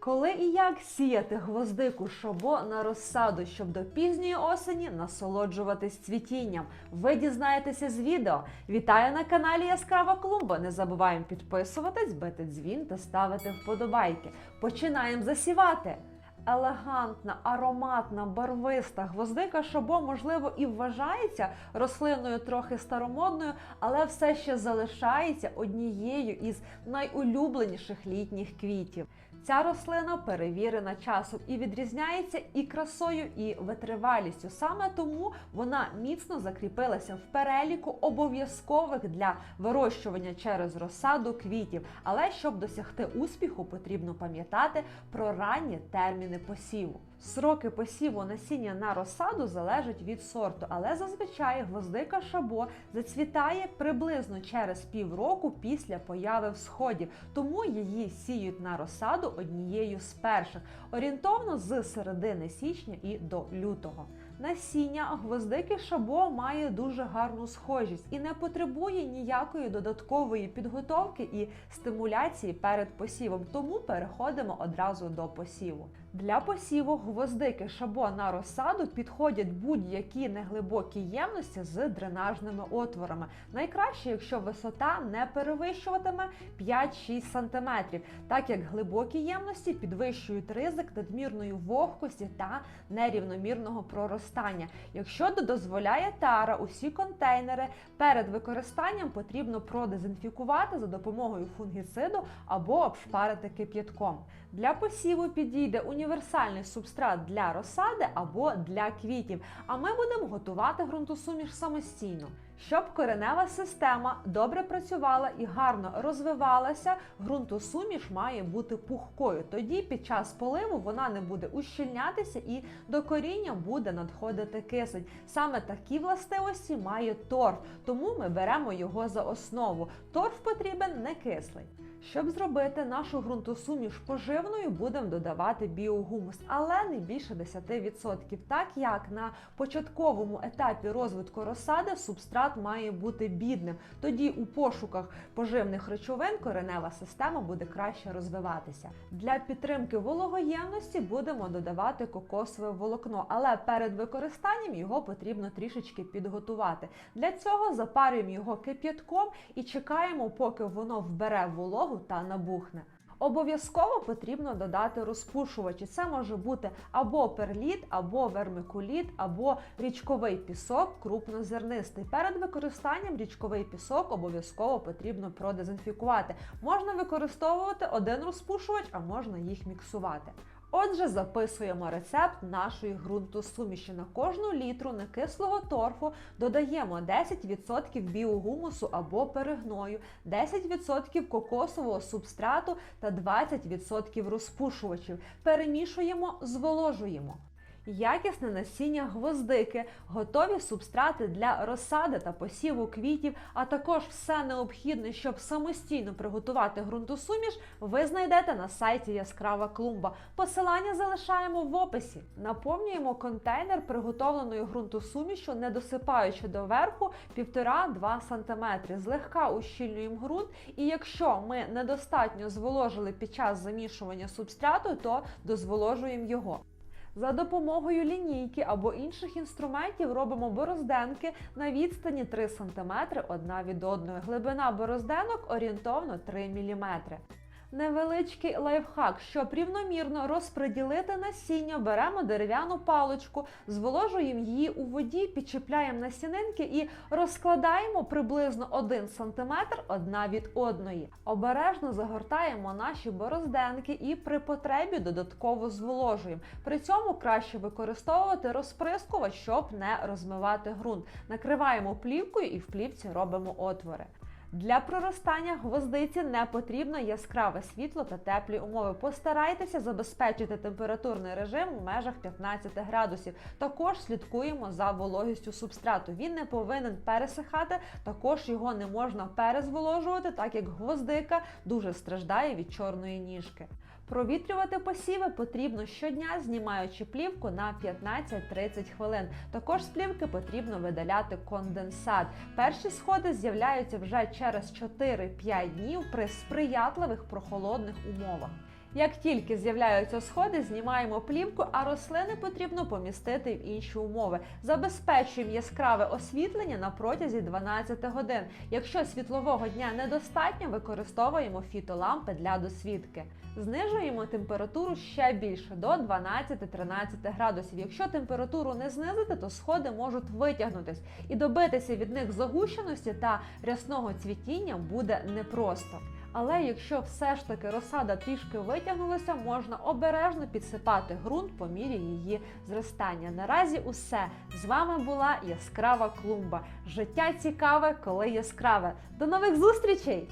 Коли і як сіяти гвоздику шобо на розсаду, щоб до пізньої осені насолоджуватись цвітінням? Ви дізнаєтеся з відео. Вітаю на каналі Яскрава Клумба. Не забуваємо підписуватись, бити дзвін та ставити вподобайки. Починаємо засівати. Елегантна, ароматна, барвиста гвоздика шобо, можливо, і вважається рослиною трохи старомодною, але все ще залишається однією із найулюбленіших літніх квітів. Ця рослина перевірена часом і відрізняється і красою, і витривалістю. Саме тому вона міцно закріпилася в переліку обов'язкових для вирощування через розсаду квітів. Але щоб досягти успіху, потрібно пам'ятати про ранні терміни посіву. Сроки посіву насіння на розсаду залежать від сорту, але зазвичай гвоздика шабо зацвітає приблизно через півроку після появи всходів, тому її сіють на розсаду однією з перших, орієнтовно з середини січня і до лютого. Насіння гвоздики шабо має дуже гарну схожість і не потребує ніякої додаткової підготовки і стимуляції перед посівом, тому переходимо одразу до посіву. Для посіву гвоздики шабо на розсаду підходять будь-які неглибокі ємності з дренажними отворами. Найкраще, якщо висота не перевищуватиме 5-6 см, так як глибокі ємності підвищують ризик надмірної вогкості та нерівномірного проростання. Якщо дозволяє тара, усі контейнери перед використанням потрібно продезінфікувати за допомогою фунгіциду або обшпарити кип'ятком. Для посіву підійде універсальний субстрат для розсади або для квітів. А ми будемо готувати ґрунтосуміш самостійно. Щоб коренева система добре працювала і гарно розвивалася, ґрунтосуміш має бути пухкою. Тоді під час поливу вона не буде ущільнятися і до коріння буде надходити кисень. Саме такі властивості має торф, тому ми беремо його за основу. Торф потрібен не кислий. Щоб зробити нашу ґрунтосуміш поживною, будемо додавати біогумус, але не більше 10%, так як на початковому етапі розвитку розсади субстрат має бути бідним. Тоді у пошуках поживних речовин коренева система буде краще розвиватися. Для підтримки вологоємності будемо додавати кокосове волокно, але перед використанням його потрібно трішечки підготувати. Для цього запарюємо його кип'ятком і чекаємо, поки воно вбере вологу та набухне. Обов'язково потрібно додати розпушувачі. Це може бути або перліт, або вермикуліт, або річковий пісок крупнозернистий. Перед використанням річковий пісок обов'язково потрібно продезінфікувати. Можна використовувати один розпушувач, а можна їх міксувати. Отже, записуємо рецепт нашої ґрунтосуміші. На кожну літру некислого торфу додаємо 10% біогумусу або перегною, 10% кокосового субстрату та 20% розпушувачів. Перемішуємо, зволожуємо. Якісне насіння гвоздики, готові субстрати для розсади та посіву квітів, а також все необхідне, щоб самостійно приготувати ґрунтосуміш, ви знайдете на сайті Яскрава клумба. Посилання залишаємо в описі. Наповнюємо контейнер приготовленою ґрунтосумішю, не досипаючи доверху 1,5-2 см. Злегка ущільнюємо ґрунт, і якщо ми недостатньо зволожили під час замішування субстрату, то дозволожуємо його. За допомогою лінійки або інших інструментів робимо борозденки на відстані 3 см одна від одної. Глибина борозденок орієнтовно 3 мм. Невеличкий лайфхак, щоб рівномірно розподілити насіння, беремо дерев'яну паличку, зволожуємо її у воді, підчіпляємо насінинки і розкладаємо приблизно 1 см одна від одної. Обережно загортаємо наші борозденки і при потребі додатково зволожуємо. При цьому краще використовувати розприскувач, щоб не розмивати ґрунт. Накриваємо плівкою і в плівці робимо отвори. Для проростання гвоздиці не потрібно яскраве світло та теплі умови. Постарайтеся забезпечити температурний режим у межах 15 градусів. Також слідкуємо за вологістю субстрату. Він не повинен пересихати, також його не можна перезволожувати, так як гвоздика дуже страждає від чорної ніжки. Провітрювати посіви потрібно щодня, знімаючи плівку на 15-30 хвилин. Також з плівки потрібно видаляти конденсат. Перші сходи з'являються вже через 4-5 днів при сприятливих прохолодних умовах. Як тільки з'являються сходи, знімаємо плівку, а рослини потрібно помістити в інші умови. Забезпечуємо яскраве освітлення на протязі 12 годин. Якщо світлового дня недостатньо, використовуємо фітолампи для досвідки. Знижуємо температуру ще більше до 12-13 градусів. Якщо температуру не знизити, то сходи можуть витягнутись, і добитися від них загущеності та рясного цвітіння буде непросто. Але якщо все ж таки розсада трішки витягнулася, можна обережно підсипати ґрунт по мірі її зростання. Наразі усе з вами була яскрава клумба. Життя цікаве, коли яскраве. До нових зустрічей!